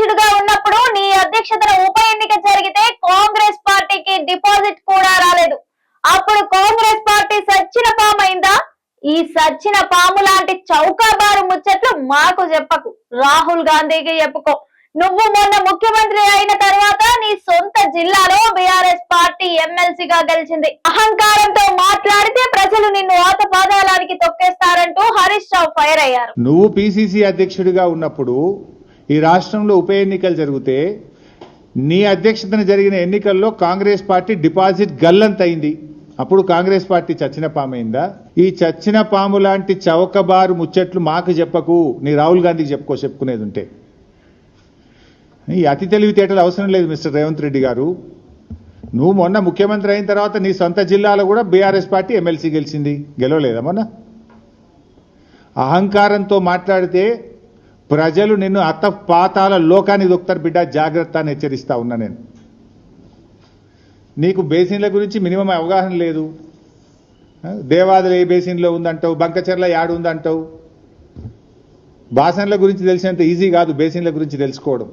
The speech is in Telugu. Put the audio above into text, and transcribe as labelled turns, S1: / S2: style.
S1: అధ్యక్షుడిగా ఉన్నప్పుడు నీ అధ్యక్షతన ఉప ఎన్నిక జరిగితే కాంగ్రెస్ పార్టీకి డిపాజిట్ కూడా రాలేదు. అప్పుడు కాంగ్రెస్ పార్టీ సచ్చిన పామైందా ఈ సచ్చిన పాము లాంటి చౌకాబారు ముచ్చట్లు మాకు చెప్పకు. రాహుల్ గాంధీకి చెప్పుకో. నువ్వు మొన్న ముఖ్యమంత్రి అయిన తర్వాత నీ సొంత జిల్లాలో బీఆర్ఎస్ పార్టీ ఎమ్మెల్సీగా గెలిచింది. అహంకారంతో మాట్లాడితే ప్రజలు నిన్ను ఆత పాదాలానికి తొక్కేస్తారంటూ హరీష్ రావు ఫైర్ అయ్యారు.
S2: నువ్వు పిసిసి అధ్యక్షుడిగా ఉన్నప్పుడు ఈ రాష్ట్రంలో ఉప ఎన్నికలు జరిగితే నీ అధ్యక్షతన జరిగిన ఎన్నికల్లో కాంగ్రెస్ పార్టీ డిపాజిట్ గల్లంతైంది అప్పుడు కాంగ్రెస్ పార్టీ చచ్చిన పామైందా? ఈ చచ్చిన పాము లాంటి చౌకబారు ముచ్చట్లు మాకు చెప్పకు. నీ రాహుల్ గాంధీకి చెప్పుకో చెప్పుకునేది ఉంటే ఈ అతి తెలివితేటలు అవసరం లేదు మిస్టర్ రేవంత్ రెడ్డి గారు. నువ్వు మొన్న ముఖ్యమంత్రి అయిన తర్వాత నీ సొంత జిల్లాలో కూడా బీఆర్ఎస్ పార్టీ ఎమ్మెల్సీ గెలిచింది. గెలవలేదా మొన్న? అహంకారంతో మాట్లాడితే ప్రజలు నిన్ను అత్త పాతాల లోకానికి దొక్కుతారు బిడ్డ జాగ్రత్త అని హెచ్చరిస్తా ఉన్నా నేను. నీకు బేసిన్ల గురించి మినిమం అవగాహన లేదు. దేవాదులు ఏ బేసిన్లో ఉందంటావు? బంకచెర్ల యాడు ఉందంటావు? బాసన్ల గురించి తెలిసినంత ఈజీ కాదు బేసిన్ల గురించి తెలుసుకోవడం.